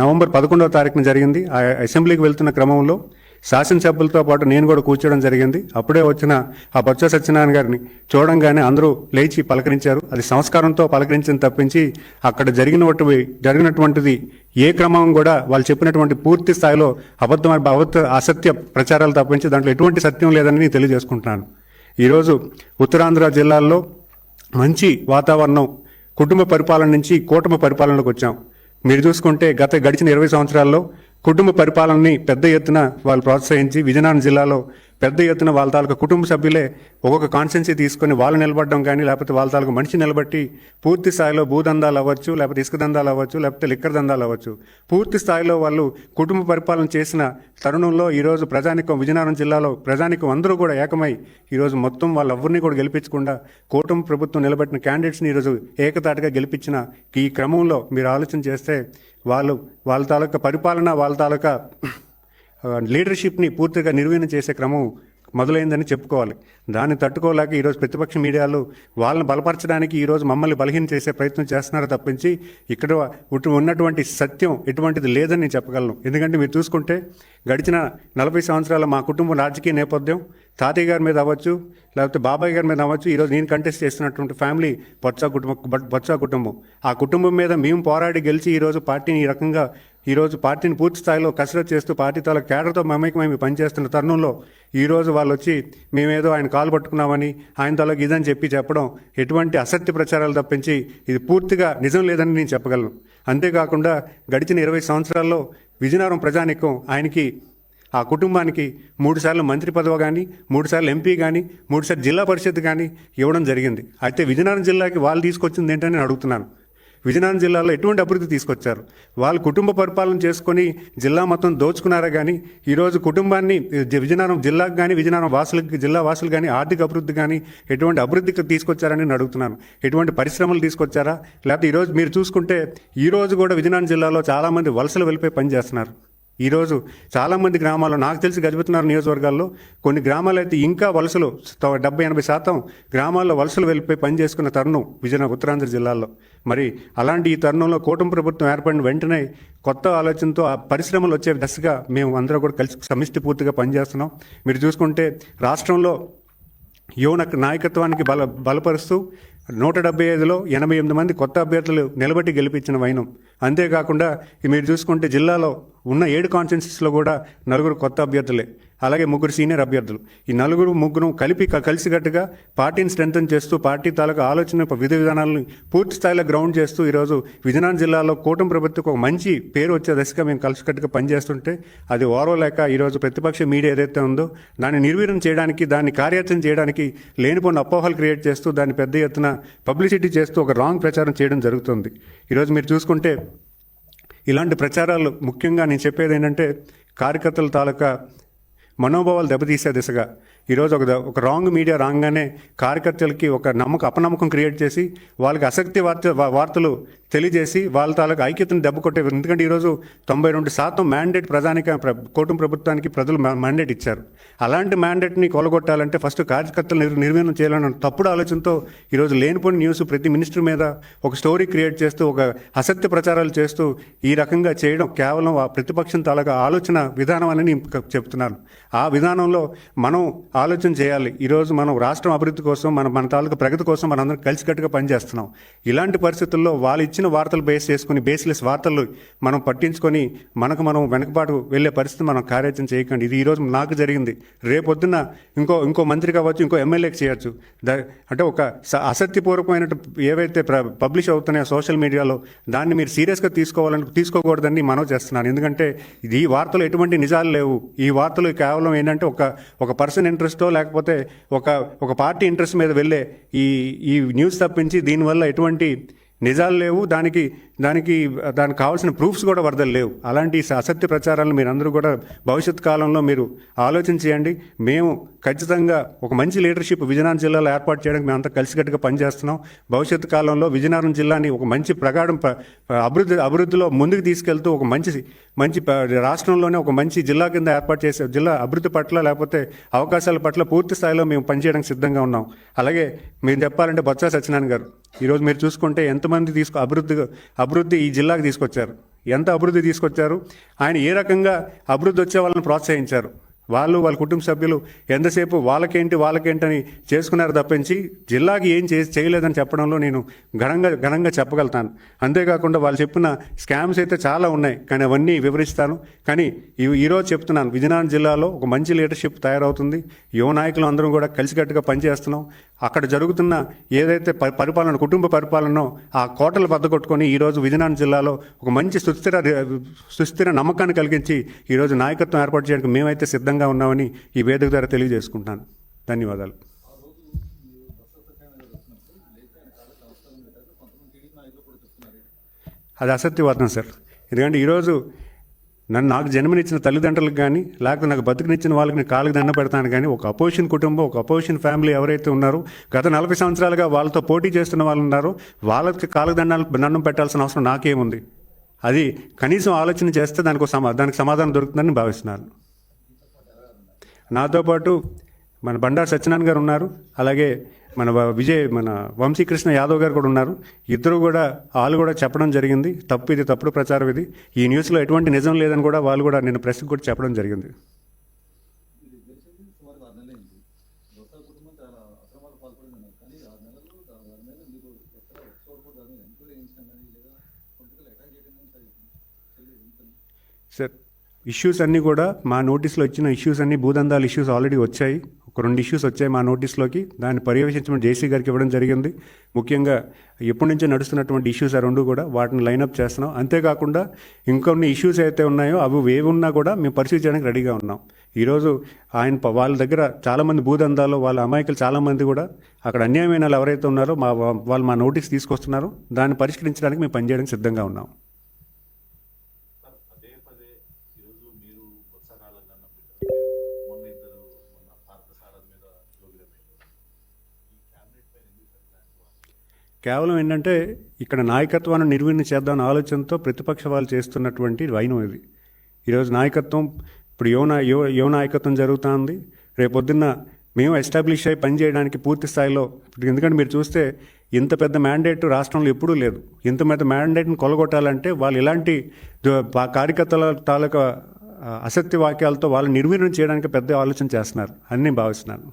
November పదకొండవ తారీఖున జరిగింది. ఆ అసెంబ్లీకి వెళ్తున్న క్రమంలో శాసనసభ్యులతో పాటు నేను కూడా కూర్చోవడం జరిగింది. అప్పుడే వచ్చిన ఆ బొత్స సత్యనారాయణ గారిని చూడంగానే అందరూ లేచి పలకరించారు. అది సంస్కారంతో పలకరించిన తప్పించి అక్కడ జరిగినటువంటి జరిగినటువంటిది ఏ క్రమం కూడా వాళ్ళు చెప్పినటువంటి పూర్తి స్థాయిలో అబద్ధం అబద్ధ అసత్య ప్రచారాలు తప్పించి దాంట్లో ఎటువంటి సత్యం లేదని నేను తెలియజేసుకుంటున్నాను. ఈరోజు ఉత్తరాంధ్ర జిల్లాల్లో మంచి వాతావరణం కుటుంబ పరిపాలన నుంచి కూటమి పరిపాలనలోకి వచ్చాం. మీరు చూసుకుంటే గత గడిచిన ఇరవై సంవత్సరాల్లో కుటుంబ పరిపాలనని పెద్ద ఎత్తున వాళ్ళు ప్రోత్సహించి విజయనగరం జిల్లాలో పెద్ద ఎత్తున వాళ్ళ తాలూకా కుటుంబ సభ్యులే ఒక్కొక్క కాన్స్టెన్సీ తీసుకొని వాళ్ళు నిలబడడం కానీ లేకపోతే వాళ్ళ తాలూకా మనిషి నిలబట్టి పూర్తి స్థాయిలో భూదందాలు అవ్వచ్చు లేకపోతే ఇసుక దందాలు అవ్వచ్చు లేకపోతే లిక్కర్ దందాలు అవ్వచ్చు. పూర్తి స్థాయిలో వాళ్ళు కుటుంబ పరిపాలన చేసిన తరుణంలో ఈరోజు ప్రజానికం విజయనగరం జిల్లాలో ప్రజానికం అందరూ కూడా ఏకమై ఈరోజు మొత్తం వాళ్ళెవరిని కూడా గెలిపించకుండా కూటమి ప్రభుత్వం నిలబెట్టిన క్యాండిడేట్స్ని ఈరోజు ఏకతాటిగా గెలిపించిన ఈ క్రమంలో మీరు ఆలోచన చేస్తే వాళ్ళు వాళ్ళ తాలూకా పరిపాలన వాళ్ళ తాలూకా లీడర్షిప్ని పూర్తిగా నిర్వీర్యం చేసే క్రమం మొదలైందని చెప్పుకోవాలి. దాన్ని తట్టుకోలేక ఈరోజు ప్రతిపక్ష మీడియాలు వాళ్ళని బలపరచడానికి ఈరోజు మమ్మల్ని బలహీన చేసే ప్రయత్నం చేస్తున్నారు తప్పించి ఇక్కడ ఉన్నటువంటి సత్యం ఎటువంటిది లేదని నేను చెప్పగలను. ఎందుకంటే మీరు చూసుకుంటే గడిచిన నలభై సంవత్సరాల మా కుటుంబం రాజకీయ నేపథ్యం తాతయ్య గారి మీద అవ్వచ్చు లేకపోతే బాబాయ్ గారి మీద అవ్వచ్చు ఈరోజు నేను కంటెస్ట్ చేస్తున్నటువంటి ఫ్యామిలీ బొత్స కుటుంబం బట్- బొత్స కుటుంబం. ఆ కుటుంబం మీద మేము పోరాడి గెలిచి ఈరోజు పార్టీని ఈ రకంగా ఈరోజు పార్టీని పూర్తి స్థాయిలో కసరత్తు చేస్తూ పార్టీ తాలూ కేడర్తో మమేకమై పనిచేస్తున్న తరుణంలో ఈరోజు వాళ్ళు వచ్చి మేమేదో ఆయన కాలు పట్టుకున్నామని ఆయన తాలూకు ఇదని చెప్పి చెప్పడం ఎటువంటి అసత్య ప్రచారాలు తప్పించి ఇది పూర్తిగా నిజం లేదని నేను చెప్పగలను. అంతేకాకుండా గడిచిన ఇరవై సంవత్సరాల్లో విజయనగరం ప్రజానికం ఆయనకి ఆ కుటుంబానికి మూడుసార్లు మంత్రి పదవి కానీ మూడుసార్లు ఎంపీ కానీ మూడుసార్లు జిల్లా పరిషత్ కానీ ఇవ్వడం జరిగింది. అయితే విజయనగరం జిల్లాకి వాళ్ళు తీసుకొచ్చింది ఏంటని నేను అడుగుతున్నాను. విజయనగరం జిల్లాలో ఎటువంటి అభివృద్ధి తీసుకొచ్చారు? వాళ్ళు కుటుంబ పరిపాలన చేసుకొని జిల్లా మొత్తం దోచుకున్నారా కానీ ఈరోజు కుటుంబాన్ని జ- విజయనగరం జిల్లాకు కానీ విజయనగరం వాసులకు జిల్లా వాసులు కానీ ఆర్థిక అభివృద్ధి కానీ ఎటువంటి అభివృద్ధికి తీసుకొచ్చారని నేను అడుగుతున్నాను. ఎటువంటి పరిశ్రమలు తీసుకొచ్చారా? లేకపోతే ఈరోజు మీరు చూసుకుంటే ఈరోజు కూడా విజయనగరం జిల్లాలో చాలామంది వలసలు వెళ్ళిపోయి పనిచేస్తున్నారు ఈరోజు చాలామంది గ్రామాల్లో నాకు తెలిసి గజపతినగరం నియోజకవర్గాల్లో కొన్ని గ్రామాలు అయితే ఇంకా వలసలు డెబ్బై ఎనభై శాతం గ్రామాల్లో వలసలు వెళ్ళిపోయి పనిచేసుకున్న తరుణం విజయనగరం ఉత్తరాంధ్ర జిల్లాల్లో. మరి అలాంటి ఈ తరుణంలో కూటమి ప్రభుత్వం ఏర్పడిన వెంటనే కొత్త ఆలోచనతో ఆ పరిశ్రమలు వచ్చే దశగా మేము అందరూ కూడా కలిసి సమిష్టి పూర్తిగా పనిచేస్తున్నాం. మీరు చూసుకుంటే రాష్ట్రంలో యువన నాయకత్వానికి బల బలపరుస్తూ నూట డెబ్బై ఐదులో ఎనభై ఎనిమిది మంది కొత్త అభ్యర్థులు నిలబెట్టి గెలిపించిన వైనం. అంతేకాకుండా మీరు చూసుకుంటే జిల్లాలో ఉన్న ఏడు కాన్స్టిట్యున్సీస్లో కూడా నలుగురు కొత్త అభ్యర్థులే. అలాగే ముగ్గురు సీనియర్ అభ్యర్థులు. ఈ నలుగురు ముగ్గురు కలిపి కలిసికట్టుగా పార్టీని స్ట్రెంగ్తన్ చేస్తూ పార్టీ తాలూకా ఆలోచన విధి విధానాలను పూర్తి స్థాయిలో గ్రౌండ్ చేస్తూ ఈరోజు విజయనగరం జిల్లాలో కూటమి ప్రభుత్వకు ఒక మంచి పేరు వచ్చే దశగా మేము కలిసికట్టుగా పనిచేస్తుంటే అది ఓర్వలేక ఈరోజు ప్రతిపక్ష మీడియా ఏదైతే ఉందో దాన్ని నిర్వీర్యం చేయడానికి దాన్ని కార్యాచరణ చేయడానికి లేనిపోయిన అపోహలు క్రియేట్ చేస్తూ దాన్ని పెద్ద ఎత్తున పబ్లిసిటీ చేస్తూ ఒక రాంగ్ ప్రచారం చేయడం జరుగుతుంది. ఈరోజు మీరు చూసుకుంటే ఇలాంటి ప్రచారాలు ముఖ్యంగా నేను చెప్పేది ఏంటంటే కార్యకర్తల తాలూకా మనోభావాలు దెబ్బతీసే దిశగా ఈరోజు ఒక ఒక రాంగ్ మీడియా రాగానే కార్యకర్తలకి ఒక నమ్మకం అపనమ్మకం క్రియేట్ చేసి వాళ్ళకి ఆసక్తి వార్త వార్తలు తెలియజేసి వాళ్ళ తాలూకు ఐక్యతను దెబ్బకొట్టే ఎందుకంటే ఈరోజు తొంభై రెండు శాతం మ్యాండేట్ ప్రధానిక ప్ర- కూటమి ప్రభుత్వానికి ప్రజలు మా- మ్యాండేట్ ఇచ్చారు. అలాంటి మ్యాండేట్ని కొలగొట్టాలంటే ఫస్ట్ కార్యకర్తలు నిర్ నిర్వీర్యం చేయాలన్న తప్పుడు ఆలోచనతో ఈరోజు లేనిపోయిన న్యూస్ ప్రతి మినిస్టర్ మీద ఒక స్టోరీ క్రియేట్ చేస్తూ ఒక అసత్య ప్రచారాలు చేస్తూ ఈ రకంగా చేయడం కేవలం ఆ ప్రతిపక్షం తాలూకా ఆలోచన విధానం అని నేను చెప్తున్నాను. ఆ విధానంలో మనం ఆలోచన చేయాలి. ఈరోజు మనం రాష్ట్రం అభివృద్ధి కోసం మన మన తాలూకా ప్రగతి కోసం మనందరం కలిసికట్టుగా పనిచేస్తున్నాం. ఇలాంటి పరిస్థితుల్లో వాళ్ళు ఇచ్చిన వార్తలు బేస్ చేసుకుని బేస్లెస్ వార్తలు మనం పట్టించుకొని మనకు మనం వెనకబాటు వెళ్ళే పరిస్థితి మనం కార్యాచరణ చేయకండి. ఇది ఈరోజు నాకు జరిగింది. రేపొద్దున ఇంకో ఇంకో మంత్రి కావచ్చు ఇంకో ఎమ్మెల్యేకి చేయొచ్చు. ద- అంటే ఒక స- అసత్యపూర్వకమైన ఏవైతే పబ్లిష్ అవుతున్నాయో సోషల్ మీడియాలో దాన్ని మీరు సీరియస్గా తీసుకోవాలని తీసుకోకూడదని మనం చేస్తున్నాను. ఎందుకంటే ఇది ఈ వార్తలు ఎటువంటి నిజాలు లేవు. ఈ వార్తలు కేవలం ఏంటంటే ఒక ఒక పర్సన్ ఇంటర్ ఇంట్రెస్టో లేకపోతే ఒక ఒక పార్టీ ఇంట్రెస్ట్ మీద వెళ్ళే ఈ ఈ న్యూస్ తప్పించి దీనివల్ల ఎటువంటి నిజాలు లేవు దానికి దానికి దానికి కావాల్సిన ప్రూఫ్స్ కూడా వరదలు లేవు. అలాంటి అసత్య ప్రచారాలను మీరు అందరూ కూడా భవిష్యత్ కాలంలో మీరు ఆలోచన చేయండి. మేము ఖచ్చితంగా ఒక మంచి లీడర్షిప్ విజయనగరం జిల్లాలో ఏర్పాటు చేయడానికి మేము అంతా కలిసికట్టుగా పనిచేస్తున్నాం. భవిష్యత్ కాలంలో విజయనగరం జిల్లాని ఒక మంచి ప్రగాఢం అభివృద్ధి అభివృద్ధిలో ముందుకు తీసుకెళ్తూ ఒక మంచి మంచి రాష్ట్రంలోనే ఒక మంచి జిల్లా కింద ఏర్పాటు చేసే జిల్లా అభివృద్ధి పట్ల లేకపోతే అవకాశాల పట్ల పూర్తి స్థాయిలో మేము పనిచేయడానికి సిద్ధంగా ఉన్నాం. అలాగే మేము చెప్పాలంటే బొత్స సత్యనారాయణ గారు. ఈరోజు మీరు చూసుకుంటే ఎంతమంది తీసుకు అభివృద్ధి అభివృద్ధి ఈ జిల్లాకు తీసుకొచ్చారు. ఎంత అభివృద్ధి తీసుకొచ్చారు? ఆయన ఏ రకంగా అభివృద్ధి వచ్చే వాళ్ళని ప్రోత్సహించారు? వాళ్ళు వాళ్ళ కుటుంబ సభ్యులు ఎంతసేపు వాళ్ళకేంటి వాళ్ళకేంటని చేసుకున్నారు తప్పించి జిల్లాకి ఏం చే చేయలేదని చెప్పడంలో నేను ఘనంగా ఘనంగా చెప్పగలుగుతాను. అంతేకాకుండా వాళ్ళు చెప్పిన స్కామ్స్ అయితే చాలా ఉన్నాయి కానీ అవన్నీ వివరిస్తాను. కానీ ఈ- ఈరోజు చెప్తున్నాను విజయనగరం జిల్లాలో ఒక మంచి లీడర్షిప్ తయారవుతుంది. యువ నాయకులు అందరం కూడా కలిసికట్టుగా పనిచేస్తున్నాం. అక్కడ జరుగుతున్న ఏదైతే ప- పరిపాలన కుటుంబ పరిపాలనో ఆ కోటలు బద్దకొట్టుకొని ఈరోజు విజయనగరం జిల్లాలో ఒక మంచి సుస్థిర సుస్థిర నమ్మకాన్ని కలిగించి ఈరోజు నాయకత్వం ఏర్పాటు చేయడానికి మేమైతే సిద్ధంగా ఉన్నామని ఈ వేదిక ద్వారా తెలియజేసుకుంటాను ధన్యవాదాలు. అది అసత్యవాదం సార్. ఎందుకంటే ఈరోజు నన్ను నాకు జన్మనిచ్చిన తల్లిదండ్రులకు కానీ లేకపోతే నాకు బతుకునిచ్చిన వాళ్ళకి నేను కాళ్ళకి దండ పెడతాను కానీ ఒక అపోజిషన్ కుటుంబం ఒక అపోజిషన్ ఫ్యామిలీ ఎవరైతే ఉన్నారో గత నలభై సంవత్సరాలుగా వాళ్ళతో పోటీ చేస్తున్న వాళ్ళు ఉన్నారో వాళ్ళకి కాళ్ళకి దండాలు దండం పెట్టాల్సిన అవసరం నాకేముంది? అది కనీసం ఆలోచన చేస్తే దానికి సమా దానికి సమాధానం దొరుకుతుందని భావిస్తున్నాను. నాతో పాటు మన బండారు సత్యనారాయణ గారు ఉన్నారు. అలాగే మన విజయ్ మన వంశీకృష్ణ యాదవ్ గారు కూడా ఉన్నారు. ఇద్దరు కూడా వాళ్ళు కూడా చెప్పడం జరిగింది. తప్పు ఇది తప్పుడు ప్రచారం ఇది. ఈ న్యూస్లో ఎటువంటి నిజం లేదని కూడా వాళ్ళు కూడా నేను ప్రెస్కి కూడా చెప్పడం జరిగింది. సార్ ఇష్యూస్ అన్నీ కూడా మా నోటీస్లో వచ్చిన ఇష్యూస్ అన్నీ భూదందాల ఇష్యూస్ ఆల్రెడీ వచ్చాయి. ఒక రెండు ఇష్యూస్ వచ్చాయి మా నోటీస్లోకి దాన్ని పర్యవేక్షించడం జేసీ గారికి ఇవ్వడం జరిగింది. ముఖ్యంగా ఎప్పటి నుంచో నడుస్తున్నటువంటి ఇష్యూస్ ఆ రెండు కూడా వాటిని లైనప్ చేస్తున్నాం. అంతేకాకుండా ఇంకొన్ని ఇష్యూస్ అయితే ఉన్నాయో అవి ఏవి ఉన్నా కూడా మేము పరిశీలి చేయడానికి రెడీగా ఉన్నాం. ఈరోజు ఆయన వాళ్ళ దగ్గర చాలామంది భూదందాలు వాళ్ళ అమాయకులు చాలామంది కూడా అక్కడ అన్యాయమైన వాళ్ళు ఎవరైతే ఉన్నారో మా వాళ్ళు మా నోటీస్ తీసుకొస్తున్నారో. దాన్ని పరిష్కరించడానికి మేము పనిచేయడానికి సిద్ధంగా ఉన్నాం. ఈరోజు మీరు వర్షాకాలం కన్నా మొన్న ఇద్దరు మొన్న పార్థసారథి మీద ఈ క్యాబినెట్ పైన కేవలం ఏంటంటే ఇక్కడ నాయకత్వాన్ని నిర్వీర్యం చేద్దామన్న ఆలోచనతో ప్రతిపక్ష వాళ్ళు చేస్తున్నటువంటి వైనం ఇది. ఈరోజు నాయకత్వం ఇప్పుడు యువ యువ యువ నాయకత్వం జరుగుతుంది. రేపొద్దున్న మేము ఎస్టాబ్లిష్ అయ్యి పనిచేయడానికి పూర్తి స్థాయిలో ఎందుకంటే మీరు చూస్తే ఇంత పెద్ద మ్యాండేట్ రాష్ట్రంలో ఎప్పుడూ లేదు. ఇంత పెద్ద మ్యాండేట్ని కొలగొట్టాలంటే వాళ్ళు ఇలాంటి కార్యకర్తల తాలూకా అసత్య వాక్యాలతో వాళ్ళని నిర్వీర్యం చేయడానికి పెద్ద ఆలోచన చేస్తున్నారు అని భావిస్తున్నాను.